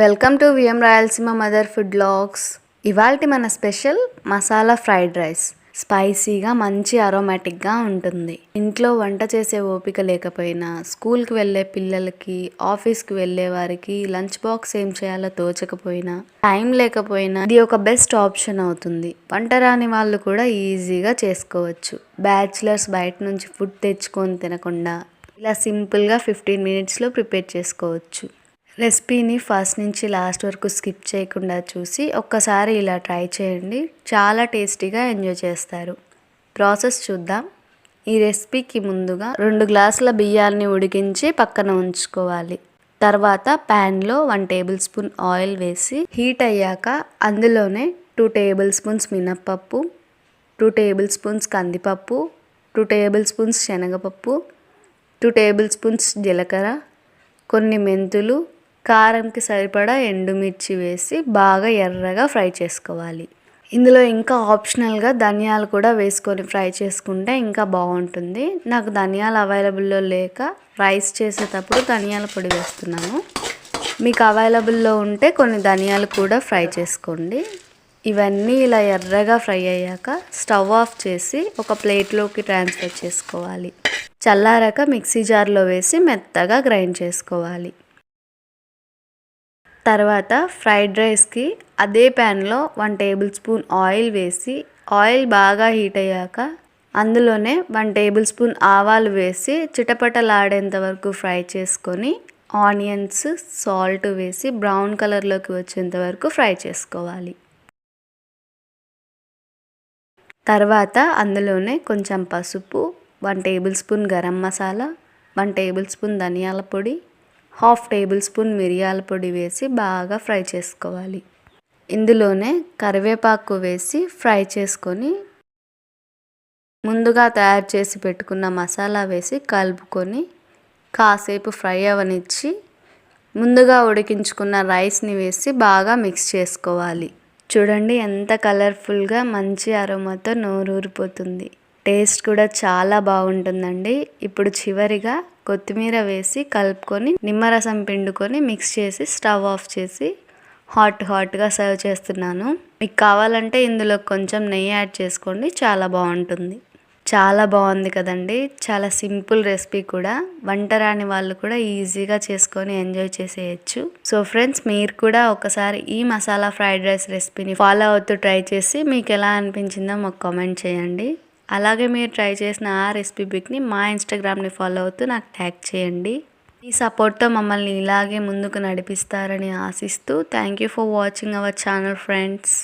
Welcome to VM Rayalaseema mother food blogs. ఇవాళ మన special masala fried rice. స్పైసీగా మంచి అరోమాటిక్గా ఉంటుంది. ఇంట్లో వంట చేసే ఓపిక లేకపోయినా స్కూల్కి వెళ్ళే పిల్లలకి ఆఫీస్కి వెళ్ళే వారికి లంచ్ బాక్స్ ఏం చేయాలో తోచకపోయినా టైం లేకపోయినా ఇది ఒక బెస్ట్ ఆప్షన్ అవుతుంది. వంట రాని వాళ్ళు కూడా ఈజీగా చేసుకోవచ్చు. బ్యాచిలర్స్ బయట నుంచి ఫుడ్ తెచ్చుకొని తినకుండా ఇలా సింపుల్గా ఫిఫ్టీన్ మినిట్స్లో ప్రిపేర్ చేసుకోవచ్చు. రెసిపీని ఫస్ట్ నుంచి లాస్ట్ వరకు స్కిప్ చేయకుండా చూసి ఒక్కసారి ఇలా ట్రై చేయండి. చాలా టేస్టీగా ఎంజాయ్ చేస్తారు. ప్రాసెస్ చూద్దాం. ఈ రెసిపీకి ముందుగా రెండు గ్లాసుల బియ్యాన్ని ఉడికించి పక్కన ఉంచుకోవాలి. తర్వాత ప్యాన్లో వన్ టేబుల్ స్పూన్ ఆయిల్ వేసి హీట్ అయ్యాక అందులోనే టూ టేబుల్ స్పూన్స్ మినప్పప్పు టూ టేబుల్ స్పూన్స్ కందిపప్పు టూ టేబుల్ స్పూన్స్ శనగపప్పు టూ టేబుల్ స్పూన్స్ జీలకర్ర కొన్ని మెంతులు కారంకి సరిపడా ఎండుమిర్చి వేసి బాగా ఎర్రగా ఫ్రై చేసుకోవాలి. ఇందులో ఇంకా ఆప్షనల్గా ధనియాలు కూడా వేసుకొని ఫ్రై చేసుకుంటే ఇంకా బాగుంటుంది. నాకు ధనియాలు అవైలబుల్లో లేక రైస్ చేసేటప్పుడు ధనియాల పొడి వేస్తున్నాను. మీకు అవైలబుల్లో ఉంటే కొన్ని ధనియాలు కూడా ఫ్రై చేసుకోండి. ఇవన్నీ ఇలా ఎర్రగా ఫ్రై అయ్యాక స్టవ్ ఆఫ్ చేసి ఒక ప్లేట్లోకి ట్రాన్స్ఫర్ చేసుకోవాలి. చల్లారాక మిక్సీ జార్లో వేసి మెత్తగా గ్రైండ్ చేసుకోవాలి. తర్వాత ఫ్రైడ్ రైస్కి అదే ప్యాన్లో వన్ టేబుల్ స్పూన్ ఆయిల్ వేసి ఆయిల్ బాగా హీట్ అయ్యాక అందులోనే వన్ టేబుల్ స్పూన్ ఆవాలు వేసి చిటపటలాడేంత వరకు ఫ్రై చేసుకొని ఆనియన్స్ సాల్ట్ వేసి బ్రౌన్ కలర్లోకి వచ్చేంత వరకు ఫ్రై చేసుకోవాలి. తర్వాత అందులోనే కొంచెం పసుపు one tablespoon garam masala one tablespoon ధనియాల పొడి హాఫ్ టేబుల్ స్పూన్ మిరియాల పొడి వేసి బాగా ఫ్రై చేసుకోవాలి. ఇందులోనే కరివేపాకు వేసి ఫ్రై చేసుకొని ముందుగా తయారు చేసి పెట్టుకున్న మసాలా వేసి కలుపుకొని కాసేపు ఫ్రై అవనిచ్చి ముందుగా ఉడికించుకున్న రైస్ని వేసి బాగా మిక్స్ చేసుకోవాలి. చూడండి ఎంత కలర్ఫుల్గా మంచి అరోమాతో నోరూరిపోతుంది. టేస్ట్ కూడా చాలా బాగుంటుందండి. ఇప్పుడు చివరిగా కొత్తిమీర వేసి కలుపుకొని నిమ్మరసం పిండుకొని మిక్స్ చేసి స్టవ్ ఆఫ్ చేసి హాట్ హాట్గా సర్వ్ చేస్తున్నాను. మీకు కావాలంటే ఇందులో కొంచెం నెయ్యి యాడ్ చేసుకోండి చాలా బాగుంటుంది. చాలా బాగుంది కదండి. చాలా సింపుల్ రెసిపీ కూడా. వంట రాని వాళ్ళు కూడా ఈజీగా చేసుకొని ఎంజాయ్ చేసేయచ్చు. సో ఫ్రెండ్స్ మీరు కూడా ఒకసారి ఈ మసాలా ఫ్రైడ్ రైస్ రెసిపీని ఫాలో అవుతూ ట్రై చేసి మీకు ఎలా అనిపించిందో మాకు కామెంట్ చేయండి. అలాగే మీరు ట్రై చేసిన ఆ రెసిపీ బిక్ని మా ఇన్స్టాగ్రామ్ని ఫాలో అవుతూ నాకు ట్యాగ్ చేయండి. ఈ సపోర్ట్తో మమ్మల్ని ఇలాగే ముందుకు నడిపిస్తారని ఆశిస్తూ thank you for watching our channel friends.